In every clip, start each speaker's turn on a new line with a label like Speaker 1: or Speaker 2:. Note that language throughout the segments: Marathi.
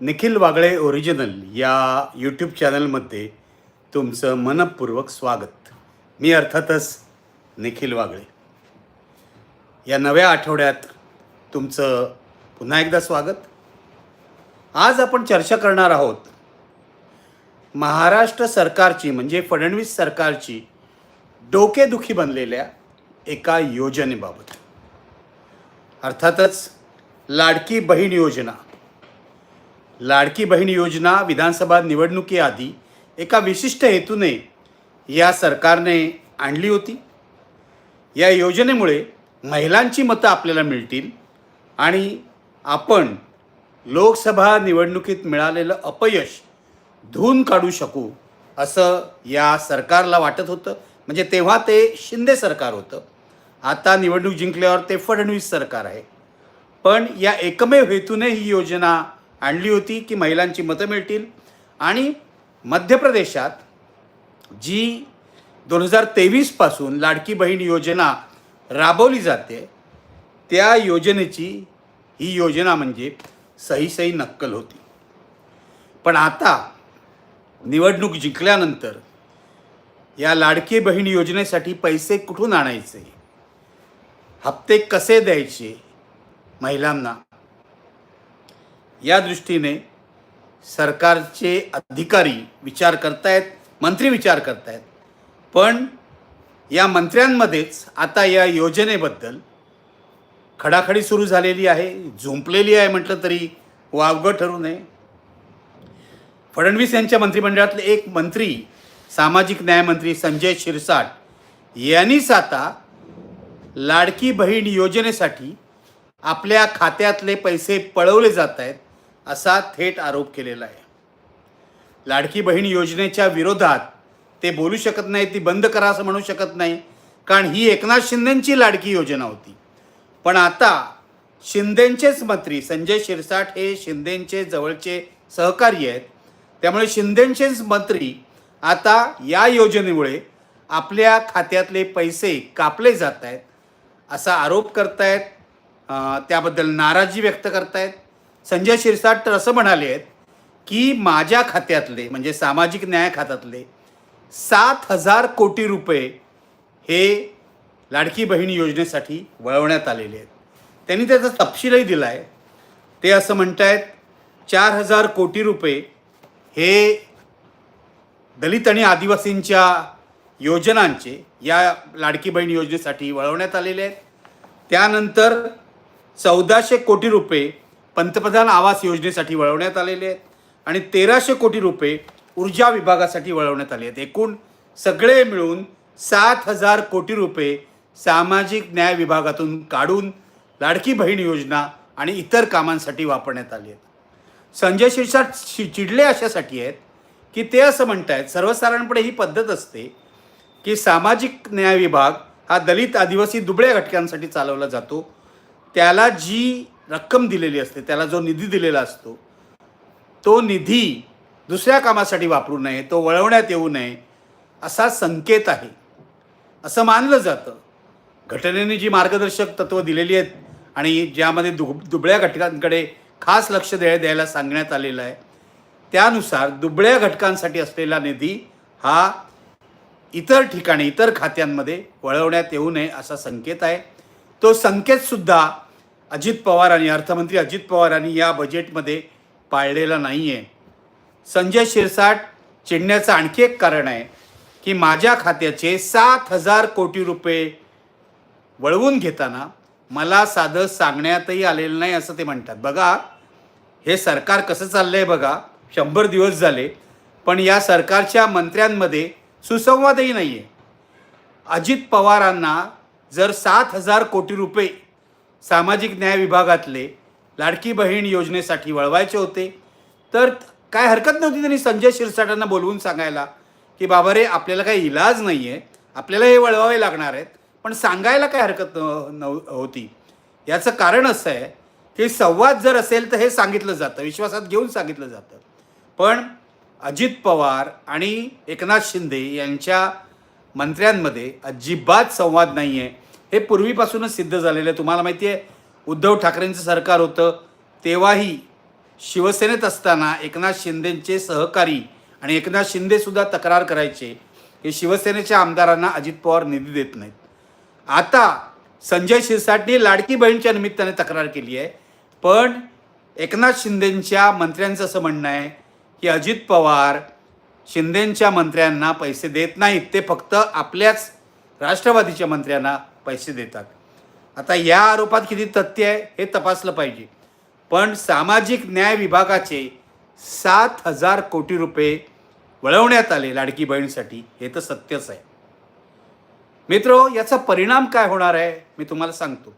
Speaker 1: निखिल वागळे ओरिजिनल या यूट्यूब चॅनलमध्ये तुमचं मनपूर्वक स्वागत. मी अर्थातच निखिल वागळे. या नव्या आठवड्यात तुमचं पुन्हा एकदा स्वागत. आज आपण चर्चा करणार आहोत महाराष्ट्र सरकारची म्हणजे फडणवीस सरकारची डोकेदुखी बनलेल्या एका योजनेबाबत. अर्थातच लाडकी बहीण योजना. लाडकी बहीण योजना विधानसभा निवडणुकीआधी एका विशिष्ट हेतूने या सरकारने आणली होती. या योजनेमुळे महिलांची मतं आपल्याला मिळतील आणि आपण लोकसभा निवडणुकीत मिळालेलं अपयश धुवून काढू शकू असं या सरकारला वाटत होतं. म्हणजे तेव्हा ते शिंदे सरकार होतं. आता निवडणूक जिंकल्यावर ते फडणवीस सरकार आहे. पण या एकमेव हेतूने ही योजना आणली होती की महिलांची मतं मिळतील. आणि मध्य प्रदेशात जी दोन हजार तेवीसपासून लाडकी बहीण योजना राबवली जाते त्या योजनेची ही योजना म्हणजे सही सही नक्कल होती. पण आता निवडणूक जिंकल्यानंतर या लाडकी बहीण योजनेसाठी पैसे कुठून आणायचे? हप्ते कसे द्यायचे महिलांना? या दृष्टीने सरकारचे अधिकारी विचार करतायत मंत्री विचार करतायत. पण या मंत्र्यांमध्येच आता या योजनेबद्दल खडाखडी सुरू झालेली आहे झुंपलेली आहे म्हटलं तरी वावगं ठरू नये. फडणवीस यांच्या मंत्रिमंडळातले एक मंत्री सामाजिक न्यायमंत्री संजय शिरसाट यांनीच आता लाडकी बहीण योजनेसाठी आपल्या खात्यातले पैसे पळवले जात आहेत असा थेट आरोप केलेला आहे. लाडकी बहीण योजनेच्या विरोधात ते बोलू शकत नाही ती बंद करा असं म्हणू शकत नाही. कारण ही एकनाथ शिंदेंची लाडकी योजना होती. पण आता शिंदेंचेच मंत्री संजय शिरसाट हे शिंदेंचे जवळचे सहकारी आहेत. त्यामुळे शिंदेंचेच मंत्री आता या योजनेमुळे आपल्या खात्यातले पैसे कापले जात आहेत असा आरोप करतायत. त्याबद्दल नाराजी व्यक्त करतायत. संजय शिरसाट तर असं म्हणाले आहेत की माझ्या खात्यातले म्हणजे सामाजिक न्याय खात्यातले सात हजार कोटी रुपये हे लाडकी बहीण योजनेसाठी वळवण्यात आलेले आहेत. त्यांनी त्याचा तपशीलही दिला आहे ते असं म्हणत आहेत चार हजार कोटी रुपये हे दलित आणि आदिवासींच्या योजनांचे या लाडकी बहीण योजनेसाठी वळवण्यात आलेले आहेत. त्यानंतर चौदाशे कोटी रुपये पंतप्रधान आवास योजनेसाठी वळवण्यात आलेले आहेत आणि तेराशे कोटी रुपये ऊर्जा विभागासाठी वळवण्यात आले आहेत. एकूण सगळे मिळून सात हजार कोटी रुपये सामाजिक न्याय विभागातून काढून लाडकी बहीण योजना आणि इतर कामांसाठी वापरण्यात आली आहेत. संजय शिरसाट चि- चिडले अशासाठी आहेत की ते असं म्हणत आहेत सर्वसाधारणपणे ही पद्धत असते की सामाजिक न्याय विभाग हा दलित आदिवासी दुबळ्या घटकांसाठी चालवला जातो. त्याला जी रक्कम दिलेली असते त्याला जो निधी दिलेला असतो तो निधी दुसऱ्या कामासाठी वापरू नये तो वळवण्यात येऊ नये असा संकेत आहे. असं मानलं जातं. घटनेने जी मार्गदर्शक तत्त्व दिलेली आहेत आणि ज्यामध्ये दुब दुबळ्या घटकांकडे खास लक्ष द्याय द्यायला सांगण्यात आलेलं आहे त्यानुसार दुबळ्या घटकांसाठी असलेला निधी हा इतर ठिकाणी इतर खात्यांमध्ये वळवण्यात येऊ नये असा संकेत आहे. तो संकेतसुद्धा अजित पवार आणि अर्थमंत्री अजित पवारांनी या बजेटमध्ये पाळलेला नाही आहे संजय शिरसाट चिडण्याचं आणखी एक कारण आहे की माझ्या खात्याचे सात हजार कोटी रुपये वळवून घेताना मला साधं सांगण्यातही आलेलं नाही असं ते म्हणतात. बघा हे सरकार कसं चाललं आहे बघा शंभर दिवस झाले पण या सरकारच्या मंत्र्यांमध्ये सुसंवादही नाही आहे अजित पवारांना जर सात हजार कोटी रुपये सामाजिक न्याय विभागातले लाडकी बहीण योजनेसाठी वळवायचे होते. तर काय हरकत नव्हती त्यांनी संजय शिरसाटांना बोलवून सांगायला की बाबा रे आपल्याला काही इलाज नाही आहे आपल्याला हे वळवावे लागणार आहेत. पण सांगायला काय हरकत नव होती? याचं कारण असं आहे की संवाद जर असेल तर हे सांगितलं जातं. विश्वासात घेऊन सांगितलं जातं. पण अजित पवार आणि एकनाथ शिंदे यांच्या मंत्र्यांमध्ये अजिबात संवाद नाही आहे हे पूर्वीपासूनच सिद्ध झालेलं आहे. तुम्हाला माहिती आहे उद्धव ठाकरेंचं सरकार होतं. तेव्हाही शिवसेनेत असताना एकनाथ शिंदेंचे सहकारी आणि एकनाथ शिंदेसुद्धा तक्रार करायचे. की शिवसेनेच्या आमदारांना अजित पवार निधी देत नाहीत. आता संजय शिरसाटने लाडकी बहीणच्या निमित्ताने तक्रार केली आहे. पण एकनाथ शिंदेंच्या मंत्र्यांचं असं म्हणणं आहे की अजित पवार शिंदेंच्या मंत्र्यांना पैसे देत नाहीत. ते फक्त आपल्याच राष्ट्रवादीच्या मंत्र्यांना पैसे देतात. आता या आरोपात किती तथ्य आहे हे तपासलं पाहिजे. पण सामाजिक न्याय विभागाचे सात हजार कोटी रुपये वळवण्यात आले लाडकी बहिणीसाठी. हे तर सत्यच आहे. मित्र याचा परिणाम काय होणार आहे मी तुम्हाला सांगतो.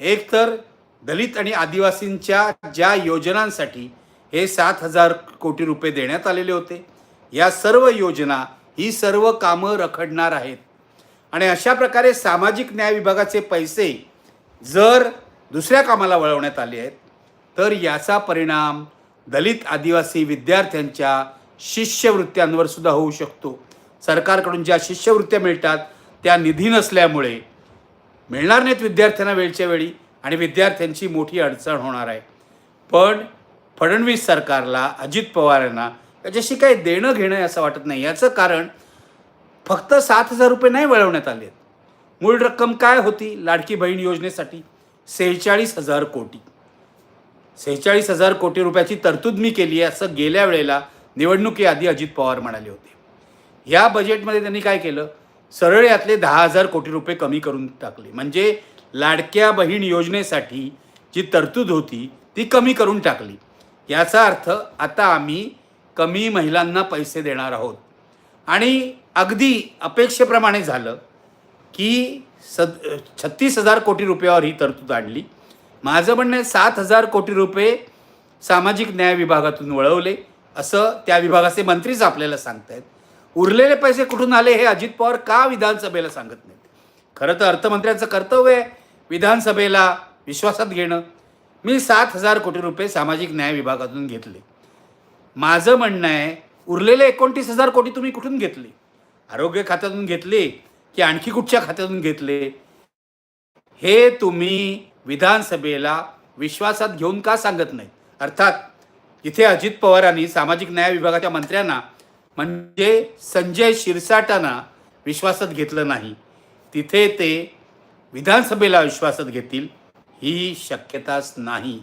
Speaker 1: एक तर दलित आणि आदिवासींच्या ज्या योजनांसाठी हे सात हजार कोटी रुपये देण्यात आलेले होते. या सर्व योजना ही सर्व कामं रखडणार आहेत. आणि अशा प्रकारे सामाजिक न्याय विभागाचे पैसे जर दुसऱ्या कामाला वळवण्यात आले आहेत तर याचा परिणाम दलित आदिवासी विद्यार्थ्यांच्या शिष्यवृत्त्यांवर सुद्धा होऊ शकतो. सरकारकडून ज्या शिष्यवृत्त्या मिळतात त्या निधी नसल्यामुळे मिळणार नाहीत विद्यार्थ्यांना वेळच्या वेळी आणि विद्यार्थ्यांची मोठी अडचण होणार आहे. पण फडणवीस सरकारला अजित पवार यांना याच्याशी काही देणं घेणं असं वाटत नाही. याचं कारण फक्त सात हजार रुपये नाही वळवण्यात आले मूळ रक्कम काय होती? लाडकी बहीण योजनेसाठी सेहेचाळीस हजार कोटी. सेहेचाळीस हजार कोटी रुपयाची तरतूद मी केली आहे असं गेल्या वेळेला निवडणुकीआधी अजित पवार म्हणाले होते. ह्या बजेटमध्ये त्यांनी काय केलं? सरळ यातले दहा हजार कोटी रुपये कमी करून टाकले. म्हणजे लाडक्या बहीण योजनेसाठी जी तरतूद होती ती कमी करून टाकली. याचा अर्थ आता आम्ही कमी महिलांना पैसे देणार आहोत. आणि अगदी अपेक्षेप्रमाणे झालं की सद छत्तीस हजार कोटी रुपयावर ही तरतूद आणली. माझं म्हणणं आहे सात हजार कोटी रुपये सामाजिक न्याय विभागातून वळवले. असं त्या विभागाचे मंत्रीच आपल्याला सांगतायत. उरलेले पैसे कुठून आले हे अजित पवार का विधानसभेला सांगत नाहीत? खरं तर अर्थमंत्र्यांचं कर्तव्य आहे विधानसभेला विश्वासात घेणं. मी सात हजार कोटी रुपये सामाजिक न्याय विभागातून घेतले. माझं म्हणणं आहे उरलेले एकोणतीस हजार कोटी तुम्ही कुठून घेतले? आरोग्य खात्यातून घेतले की आणखी कुठच्या खात्यातून घेतले? हे तुम्ही विधानसभेला विश्वासात घेऊन का सांगत नाही अर्थात इथे अजित पवारांनी सामाजिक न्याय विभागाच्या मंत्र्यांना म्हणजे संजय शिरसाटांना विश्वासात घेतलं नाही. तिथे ते विधानसभेला विश्वासात घेतील ही शक्यताच नाही.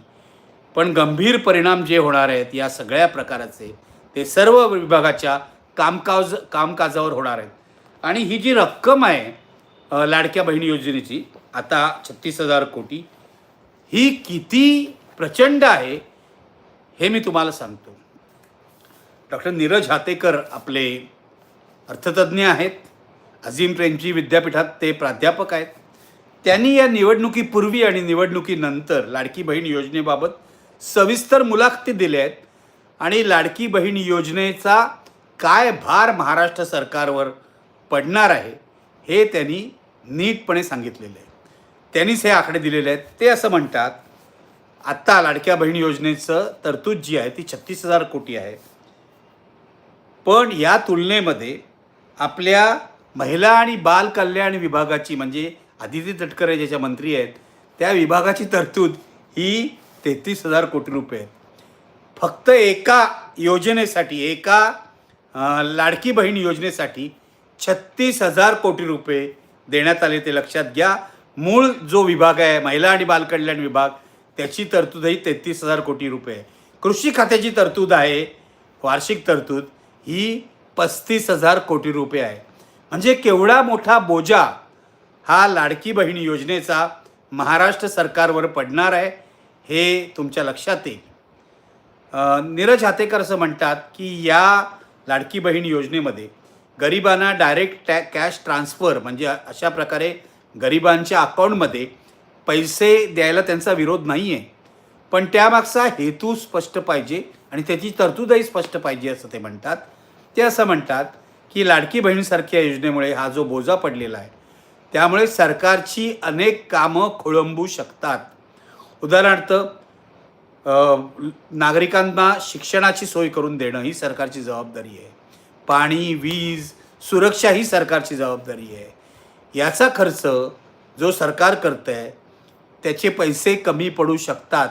Speaker 1: पण गंभीर परिणाम जे होणार आहेत या सगळ्या प्रकाराचे ते सर्व विभागाच्या कामकाज कामकाजावर होणार आहेत आणि ही जी रक्कम आहे लाडक्या बहिणी योजनेची आता छत्तीस हजार कोटी ही किती प्रचंड आहे हे मी तुम्हाला सांगतो. डॉक्टर नीरज हातेकर आपले अर्थतज्ज्ञ आहेत. अझीम प्रेमजी विद्यापीठात ते प्राध्यापक आहेत. त्यांनी या निवडणुकीपूर्वी आणि निवडणुकीनंतर लाडकी बहीण योजनेबाबत सविस्तर मुलाखती दिल्या आहेत. आणि लाडकी बहीण योजनेचा काय भार महाराष्ट्र सरकारवर पडणार आहे हे त्यांनी नीटपणे सांगितलेलं आहे. त्यांनीच हे आकडे दिलेले आहेत. ते असं म्हणतात आत्ता लाडक्या बहीण योजनेचं तरतूद जी आहे ती छत्तीस हजार कोटी आहे. पण या तुलनेमध्ये आपल्या महिला आणि बाल कल्याण विभागाची म्हणजे आदिती तटकरे ज्याच्या मंत्री आहेत त्या विभागाची तरतूद ही तेहतीस हजार कोटी रुपये आहेत. फक्त एका योजनेसाठी एका लाडकी बहीण योजनेसाठी छत्तीस हजार कोटी रुपये देण्यात आले ते लक्षात घ्या. मूळ जो विभाग आहे महिला आणि बालकल्याण विभाग त्याची तरतूदही तेहतीस हजार कोटी रुपये आहे. कृषी खात्याची तरतूद आहे वार्षिक तरतूद ही पस्तीस हजार कोटी रुपये आहे. म्हणजे केवढा मोठा बोजा हा लाडकी बहीण योजनेचा महाराष्ट्र सरकारवर पडणार आहे हे तुमच्या लक्षात येईल. नीरज हातेकर असं म्हणतात की या लाडकी बहीण योजनेमध्ये गरिबांना डायरेक्ट टॅ कॅश ट्रान्सफर म्हणजे अशा प्रकारे गरिबांच्या अकाउंटमध्ये पैसे द्यायला त्यांचा विरोध नाही आहे पण त्यामागचा हेतू स्पष्ट पाहिजे आणि त्याची तरतूदही स्पष्ट पाहिजे असं ते म्हणतात. ते असं म्हणतात की लाडकी बहीणसारख्या योजनेमुळे हा जो बोजा पडलेला आहे त्यामुळे सरकारची अनेक कामं खोळंबू शकतात. उदाहरणार्थ नागरिकांना शिक्षणाची सोय करून देणं ही सरकारची जबाबदारी आहे. पाणी वीज सुरक्षा ही सरकारची जबाबदारी आहे. याचा खर्च जो सरकार करतं आहे त्याचे पैसे कमी पडू शकतात.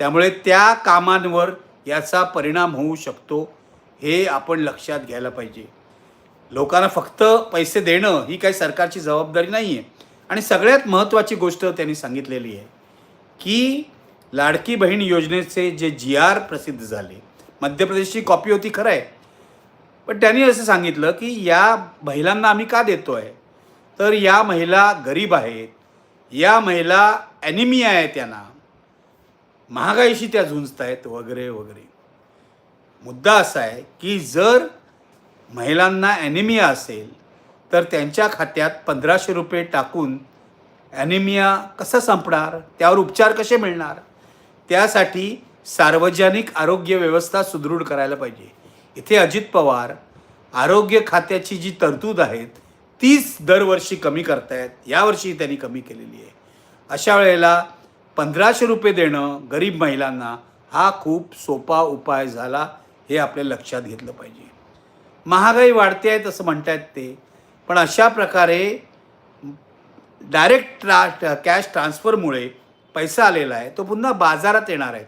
Speaker 1: त्यामुळे त्या कामांवर याचा परिणाम होऊ शकतो हे आपण लक्षात घ्यायला पाहिजे. लोकांना फक्त पैसे देणं ही काही सरकारची जबाबदारी नाही आहे आणि सगळ्यात महत्त्वाची गोष्ट त्यांनी सांगितलेली आहे की लाडकी बहीण योजनेचे जे जी आर प्रसिद्ध झाले. मध्य प्रदेशची कॉपी होती खरं आहे पण त्यांनी असं सांगितलं की या महिलांना आम्ही का देतो आहे तर या महिला गरीब आहेत. या महिला ॲनिमिया आहे त्यांना. महागाईशी त्या झुंजत आहेत वगैरे वगैरे. मुद्दा असा आहे की जर महिलांना ॲनिमिया असेल तर त्यांच्या खात्यात पंधराशे रुपये टाकून ॲनिमिया कसं संपणार? त्यावर उपचार कसे मिळणार? त्यासाठी सार्वजनिक आरोग्य व्यवस्था सुदृढ करायला पाहिजे. इथे अजित पवार आरोग्य खात्याची जी तरतूद आहेत तीच दरवर्षी कमी करतायत. यावर्षी त्यांनी कमी केलेली आहे. अशा वेळेला पंधराशे रुपये देणं गरीब महिलांना हा खूप सोपा उपाय झाला हे आपल्या लक्षात घेतलं पाहिजे. महागाई वाढते आहे तसं म्हणतायत ते. पण अशा प्रकारे डायरेक्ट ट्रा कॅश ट्रान्सफरमुळे पैसा आलेला आहे तो पुन्हा बाजारात येणार आहे.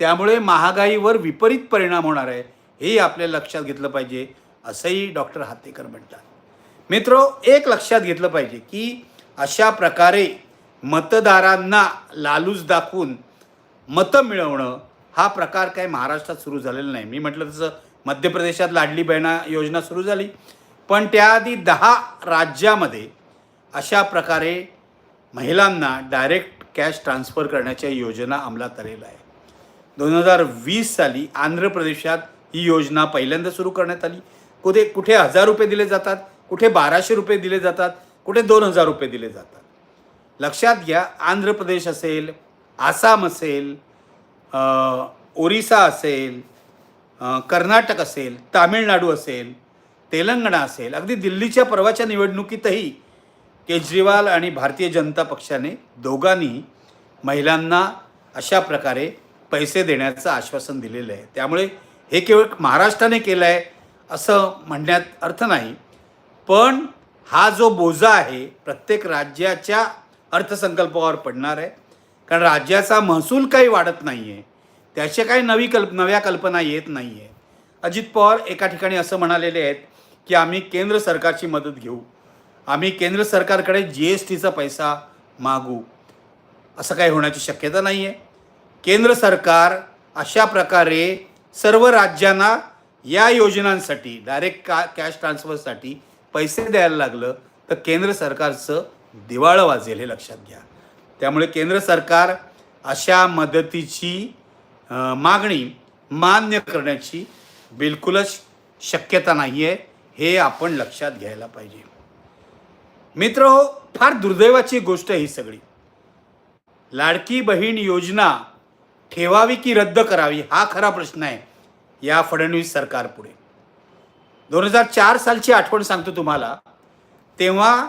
Speaker 1: त्यामुळे महागाईवर विपरीत परिणाम होणार आहे हेही आपल्या लक्षात घेतलं पाहिजे असंही डॉक्टर हातेकर म्हणतात. मित्रो एक लक्षात घेतलं पाहिजे की अशा प्रकारे मतदारांना लालूच दाखवून मतं मिळवणं हा प्रकार काय महाराष्ट्रात सुरू झालेला नाही. मी म्हटलं तसं मध्य प्रदेशात लाडली बहिणा योजना सुरू झाली. पण त्याआधी दहा राज्यामध्ये अशा प्रकारे महिलांना डायरेक्ट कॅश ट्रान्सफर करण्याच्या योजना अंमलात आलेल्या आहे दोन हजार वीस साली आंध्र प्रदेशात ही योजना पहिल्यांदा सुरू करण्यात आली. कुठे कुठे हजार रुपये दिले जातात कुठे बाराशे रुपये दिले जातात कुठे दोन हजार रुपये दिले जातात. लक्षात घ्या आंध्र प्रदेश असेल आसाम असेल ओरिसा असेल कर्नाटक असेल तामिळनाडू असेल तेलंगणा असेल अगदी दिल्लीच्या परवाच्या निवडणुकीतही केजरीवाल आणि भारतीय जनता पक्षाने दोघांनी महिलांना अशा प्रकारे पैसे देण्याचं आश्वासन दिलेलं आहे. त्यामुळे हे केवळ महाराष्ट्राने केलं आहे असं म्हणण्यात अर्थ नाही. पण हा जो बोजा आहे प्रत्येक राज्याच्या अर्थसंकल्पावर पडणार आहे. कारण राज्याचा महसूल काही वाढत नाही आहे त्याच्या काही नवी कल्प नव्या कल्पना येत नाही आहे अजित पवार एका ठिकाणी असं म्हणालेले आहेत की आम्ही केंद्र सरकारची मदत घेऊ. आम्ही केंद्र सरकारकडे जी एस टीचा पैसा मागू. असं काही होण्याची शक्यता नाही आहे केंद्र सरकार अशा प्रकारे सर्व राज्यांना या योजनांसाठी डायरेक्ट का कॅश ट्रान्सफरसाठी पैसे द्यायला लागलं तर केंद्र सरकारचं दिवाळं वाजेल हे लक्षात घ्या. त्यामुळे केंद्र सरकार अशा मदतीची मागणी मान्य करण्याची बिलकुलच शक्यता नाही आहे हे आपण लक्षात घ्यायला पाहिजे. मित्र हो, फार दुर्दैवाची गोष्ट ही सगळी. लाडकी बहीण योजना ठेवावी की रद्द करावी हा खरा प्रश्न आहे या फडणवीस सरकारपुढे दोन हजार चार सालची आठवण सांगतो तुम्हाला. तेव्हा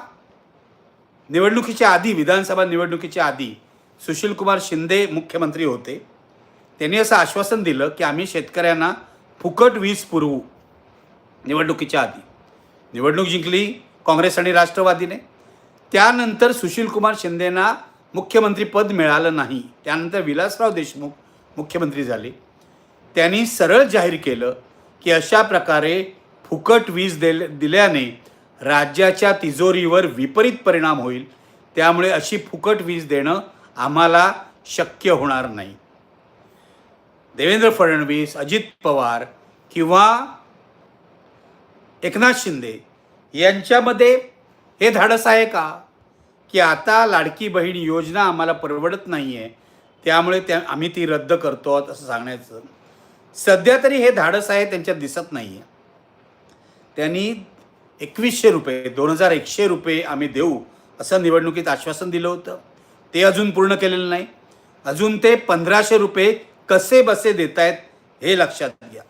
Speaker 1: निवडणुकीच्या आधी विधानसभा निवडणुकीच्या आधी सुशीलकुमार शिंदे मुख्यमंत्री होते. त्यांनी असं आश्वासन दिलं की आम्ही शेतकऱ्यांना फुकट वीज पुरवू निवडणुकीच्या आधी. निवडणूक जिंकली काँग्रेस आणि राष्ट्रवादीने. त्यानंतर सुशीलकुमार शिंदेना मुख्यमंत्रीपद मिळालं नाही. त्यानंतर विलासराव देशमुख मुख्यमंत्री झाले. त्यांनी सरळ जाहीर केलं की अशा प्रकारे फुकट वीज दिल दिल्याने राज्याच्या तिजोरीवर विपरीत परिणाम होईल. त्यामुळे अशी फुकट वीज देणं आम्हाला शक्य होणार नाही. देवेंद्र फडणवीस अजित पवार किंवा एकनाथ शिंदे यांच्यामध्ये हे धाडस आहे का? की आता लाडकी बहीण योजना आम्हाला परवडत नाही आहे त्यामुळे त्या आम्ही ती रद्द करतो असं सांगण्याचं. सध्या तरी हे धाडस आहे त्यांच्यात दिसत नाही आहे त्यांनी एकवीसशे रुपये दोन हजार एकशे रुपये आम्ही देऊ असं निवडणुकीत आश्वासन दिलं होतं. ते अजून पूर्ण केलेलं नाही. अजून ते पंधराशे रुपये कसे बसे देत आहेत हे लक्षात घ्या.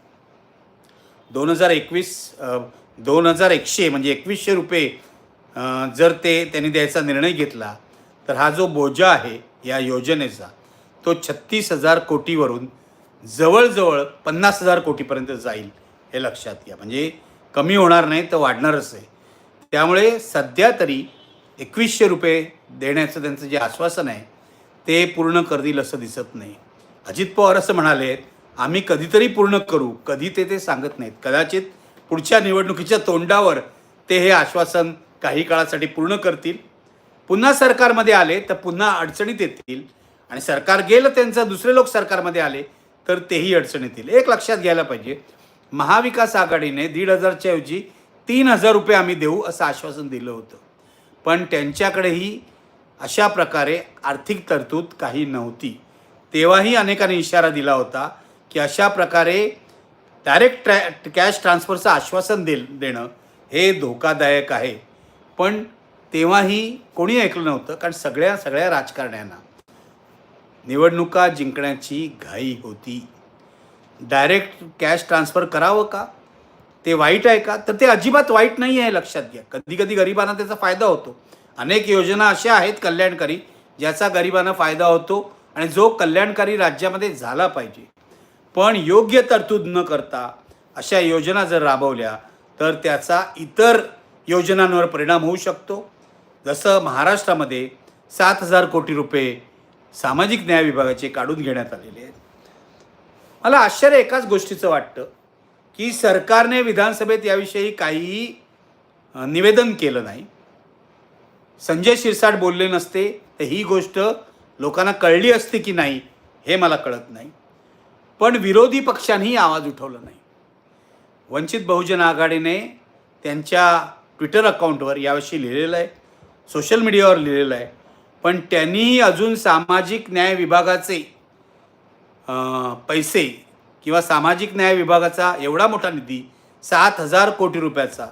Speaker 1: दोन हजार एकवीस दोन हजार एकशे म्हणजे एकवीसशे रुपये जर ते त्यांनी द्यायचा निर्णय घेतला तर हा जो बोजा आहे या योजनेचा तो छत्तीस हजार कोटीवरून जवळजवळ पन्नास हजार कोटीपर्यंत जाईल हे लक्षात घ्या. म्हणजे कमी होणार नाही तर वाढणारच आहे. त्यामुळे सध्या तरी एकवीसशे रुपये देण्याचं त्यांचं जे आश्वासन आहे ते पूर्ण करतील असं दिसत नाही. अजित पवार असं म्हणाले आम्ही कधीतरी पूर्ण करू कधी ते ते सांगत नाहीत. कदाचित पुढच्या निवडणुकीच्या तोंडावर ते हे आश्वासन काही काळासाठी पूर्ण करतील. पुन्हा सरकारमध्ये आले तर पुन्हा अडचणीत येतील. आणि सरकार गेलं त्यांचं दुसरे लोक सरकारमध्ये आले तर तेही अडचणीत येतील एक लक्षात घ्यायला पाहिजे महाविकास आघाडीने दीड हजारच्या ऐवजी तीन हजार रुपये आम्ही देऊ असं आश्वासन दिलं होतं. पण त्यांच्याकडेही अशा प्रकारे आर्थिक तरतूद काही नव्हती. तेव्हाही अनेकांनी इशारा दिला होता की अशा प्रकारे डायरेक्ट ट्रॅ कॅश ट्रान्सफरचं आश्वासन दे देणं हे धोकादायक आहे. पण तेव्हाही कोणी ऐकलं नव्हतं कारण सगळ्या सगळ्या राजकारण्यांना निवडणुका जिंकण्याची घाई होती. डायरेक्ट कॅश ट्रान्सफर करावं का? ते वाईट आहे का? तर ते अजिबात वाईट नाही आहे लक्षात घ्या. कधी कधी गरिबांना त्याचा फायदा होतो. अनेक योजना अशा आहेत कल्याणकारी ज्याचा गरिबांना फायदा होतो आणि जो कल्याणकारी राज्यामध्ये झाला पाहिजे. पण योग्य तरतूद न करता अशा योजना जर राबवल्या तर त्याचा इतर योजनांवर परिणाम होऊ शकतो. जसं महाराष्ट्रामध्ये सात हजार कोटी रुपये सामाजिक न्याय विभागाचे काढून घेण्यात आलेले आहेत. मला आश्चर्य एकाच गोष्टीचं वाटतं की सरकारने विधानसभेत याविषयी काहीही निवेदन केलं नाही. संजय शिरसाट बोलले नसते तर ही गोष्ट लोकांना कळली असते की नाही हे मला कळत नाही. पण विरोधी पक्षांनी आवाज उठवला नाही. वंचित बहुजन आघाडीने त्यांच्या ट्विटर अकाउंटवर याविषयी लिहिलेलं आहे सोशल मीडियावर लिहिलेलं आहे पण त्यांनीही अजून सामाजिक न्याय विभागाचे पैसे किंवा सामाजिक न्याय विभागाचा एवढा मोठा निधी सात हजार कोटी रुपयाचा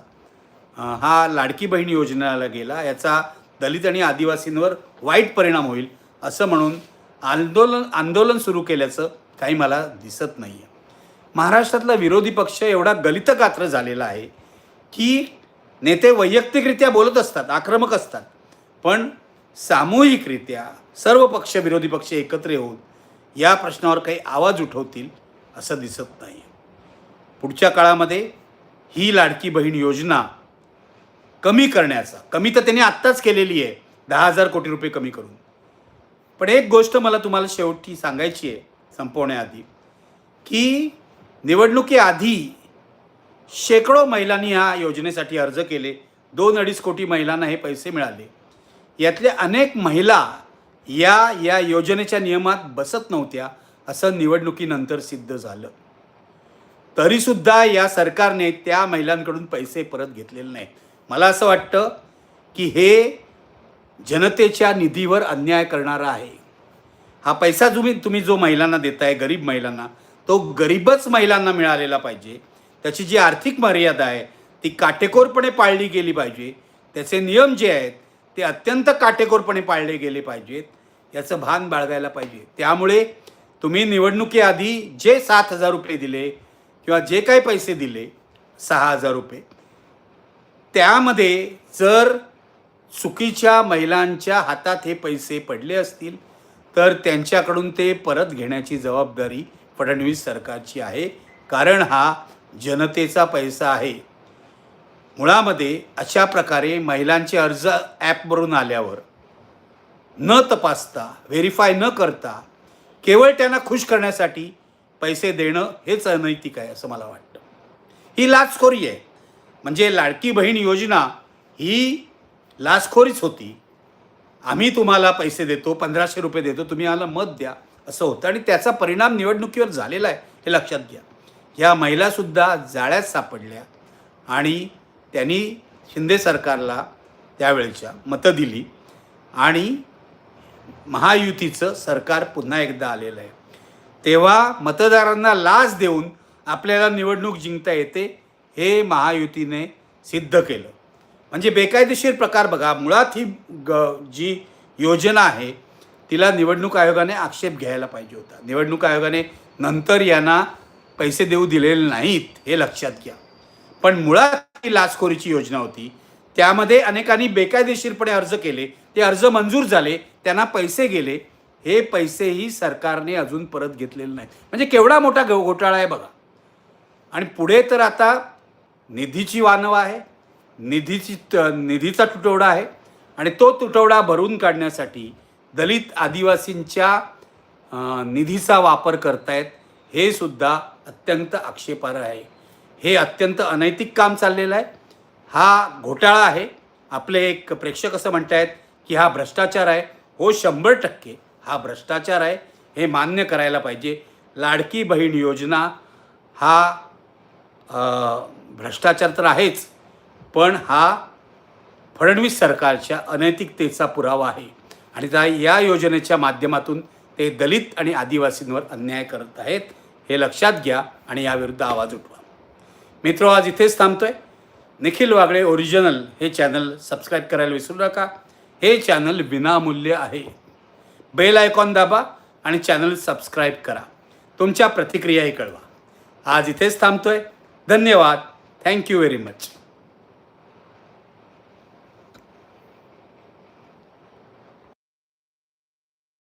Speaker 1: हा लाडकी बहीण योजनेला गेला. याचा दलित आणि आदिवासींवर वाईट परिणाम होईल असं म्हणून आंदोलन आंदोलन सुरू केल्याचं काही मला दिसत नाही आहे महाराष्ट्रातला विरोधी पक्ष एवढा गलितकात्र झालेला आहे की नेते वैयक्तिकरित्या बोलत असतात आक्रमक असतात. पण सामूहिकरित्या सर्व पक्ष विरोधी पक्ष एकत्र येऊन या प्रश्नावर काही आवाज उठवतील असं दिसत नाही पुढच्या काळामध्ये ही लाडकी बहीण योजना कमी करण्याचा कमी तर त्यांनी आत्ताच केलेली आहे दहा हजार कोटी रुपये कमी करून. पण एक गोष्ट मला तुम्हाला शेवटी सांगायची आहे संपवण्याआधी की निवडणुकीआधी शेकडो महिलांनी ह्या योजनेसाठी अर्ज केले. दोन अडीच कोटी महिलांना हे पैसे मिळाले. यातल्या अनेक महिला या या योजनेच्या नियमात बसत नव्हत्या असं निवडणुकीनंतर सिद्ध झालं. तरीसुद्धा या सरकारने त्या महिलांकडून पैसे परत घेतलेले नाहीत. मला असं वाटतं की हे जनतेच्या निधीवर अन्याय करणारं आहे. हा पैसा तुम्ही तुम्ही जो महिलांना देताय गरीब महिलांना तो गरीबच महिलांना मिळालेला पाहिजे. त्याची जी आर्थिक मर्यादा आहे ती काटेकोरपणे पाळली गेली पाहिजे. त्याचे नियम जे आहेत ते अत्यंत काटेकोरपणे पाळले गेले पाहिजेत. याचं भान बाळगायला पाहिजे. त्यामुळे तुम्ही निवडणुकीआधी जे सात हजार रुपये दिले किंवा जे काही पैसे दिले सहा हजार रुपये त्यामध्ये जर चुकीच्या महिलांच्या हातात हे पैसे पडले असतील तर त्यांच्याकडून ते परत घेण्याची जबाबदारी फडणवीस सरकारची आहे. कारण हा जनतेचा पैसा आहे. मुळामध्ये अशा प्रकारे महिलांचे अर्ज ॲपवरून आल्यावर न तपासता व्हेरीफाय न करता केवळ त्यांना खुश करण्यासाठी पैसे देणं हेच अनैतिक आहे असं मला वाटतं. ही लाचखोरी आहे. म्हणजे लाडकी बहीण योजना ही लाचखोरीच होती. आम्ही तुम्हाला पैसे देतो पंधराशे रुपये देतो तुम्ही आम्हाला मत द्या असं होतं. आणि त्याचा परिणाम निवडणुकीवर झालेला आहे हे लक्षात घ्या. ह्या महिलासुद्धा जाळ्यात सापडल्या आणि त्यांनी शिंदे सरकारला त्यावेळच्या मतं दिली आणि महायुतीचं सरकार पुन्हा एकदा आलेलं आहे. तेव्हा मतदारांना लाच देऊन आपल्याला निवडणूक जिंकता येते हे महायुतीने सिद्ध केलं. म्हणजे बेकायदेशीर प्रकार बघा. मुळात ही ग जी योजना आहे तिला निवडणूक आयोगाने आक्षेप घ्यायला पाहिजे होता. निवडणूक आयोगाने नंतर यांना पैसे देऊ दिलेले नाहीत हे लक्षात घ्या. पण मुळात ही लाचखोरीची योजना होती. त्यामध्ये अनेकांनी बेकायदेशीरपणे अर्ज केले. ते अर्ज मंजूर झाले त्यांना पैसे गेले. हे पैसेही सरकारने अजून परत घेतलेले नाहीत. म्हणजे केवढा मोठा घोटाळा आहे बघा. आणि पुढे तर आता निधीची वानव आहे. निधीची त- निधीचा तुटवडा आहे आणि तो तुटवडा भरून काढण्यासाठी दलित आदिवासींच्या निधीचा वापर करतायत हे सुद्धा अत्यंत आक्षेपार्ह आहे. हे अत्यंत अनैतिक काम चाललेलं आहे. हा घोटाळा आहे. आपले एक प्रेक्षक असं म्हणतायत की हा भ्रष्टाचार आहे. हो शंभर टक्के हा भ्रष्टाचार आहे. हे मान्य करायला पाहिजे. लाडकी बहीण योजना हा भ्रष्टाचार तर आहेच. पण हा फडणवीस सरकारच्या अनैतिकतेचा पुरावा आहे. आणि त्या या योजनेच्या माध्यमातून ते दलित आणि आदिवासींवर अन्याय करत आहेत हे लक्षात घ्या आणि याविरुद्ध आवाज उठवा. मित्र आज इथेच थांबतो आहे निखिल वागळे ओरिजिनल हे चॅनल सबस्क्राईब करायला विसरू नका. हे चॅनल विनामूल्य आहे. बेल आयकॉन दाबा आणि चॅनल सबस्क्राईब करा. तुमच्या प्रतिक्रियाही कळवा. आज इथेच थांबतोय. धन्यवाद. Thank you very much